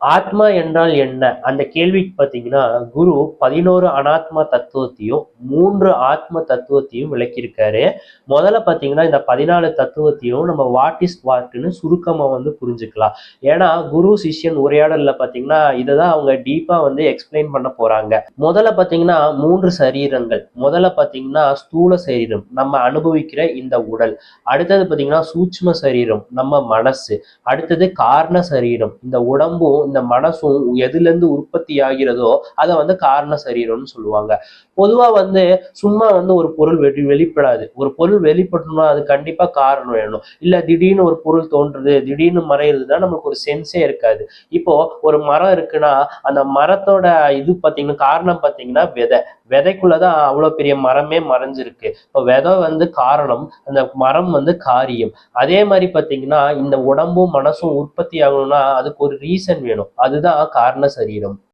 ஆத்மா என்றால் என்ன? அந்த கேள்விக்கு பார்த்தீங்கன்னா குரு பதினோரு அனாத்மா தத்துவத்தையும் மூன்று ஆத்ம தத்துவத்தையும் விளக்கியிருக்காரு. முதல்ல பார்த்தீங்கன்னா இந்த பதினாலு தத்துவத்தையும் நம்ம வாட் இஸ் வாட்னு சுருக்கமாக வந்து புரிஞ்சுக்கலாம். ஏன்னா குரு சிஷ்யன் உரையாடலில் பார்த்தீங்கன்னா இதை தான் அவங்க டீப்பாக வந்து எக்ஸ்பிளைன் பண்ண போகிறாங்க முதல்ல பார்த்தீங்கன்னா மூன்று சரீரங்கள். முதல்ல பார்த்தீங்கன்னா ஸ்தூல சரீரம் நம்ம அனுபவிக்கிற இந்த உடல். அடுத்தது பார்த்தீங்கன்னா சூட்ச்ம சரீரம் நம்ம மனசு. அடுத்தது காரண சரீரம். இந்த உடம்பும் இந்த மனசும் எதுலேருந்து உற்பத்தி ஆகிறதோ அதை வந்து காரண சரீரம்னு சொல்லுவாங்க. பொதுவா வந்து சும்மா வந்து ஒரு பொருள் வெளி வெளிப்படாது. ஒரு பொருள் வெளிப்படணும்னா அது கண்டிப்பா காரணம் வேணும். இல்லை திடீர்னு ஒரு பொருள் தோன்றுது திடீர்னு மறையிறதுனா நம்மளுக்கு ஒரு சென்ஸே இருக்காது. இப்போ ஒரு மரம் இருக்குன்னா அந்த மரத்தோட இது பார்த்தீங்கன்னா காரணம் பார்த்தீங்கன்னா விதை. விதைக்குள்ளதான் அவ்வளோ பெரிய மரமே மறைஞ்சிருக்கு. இப்போ விதை வந்து காரணம் அந்த மரம் வந்து காரியம். அதே மாதிரி பார்த்தீங்கன்னா இந்த உடம்பும் மனசும் உற்பத்தி ஆகணும்னா அதுக்கு ஒரு ரீசன் வேணும். அதுதான் காரண சரீரம்.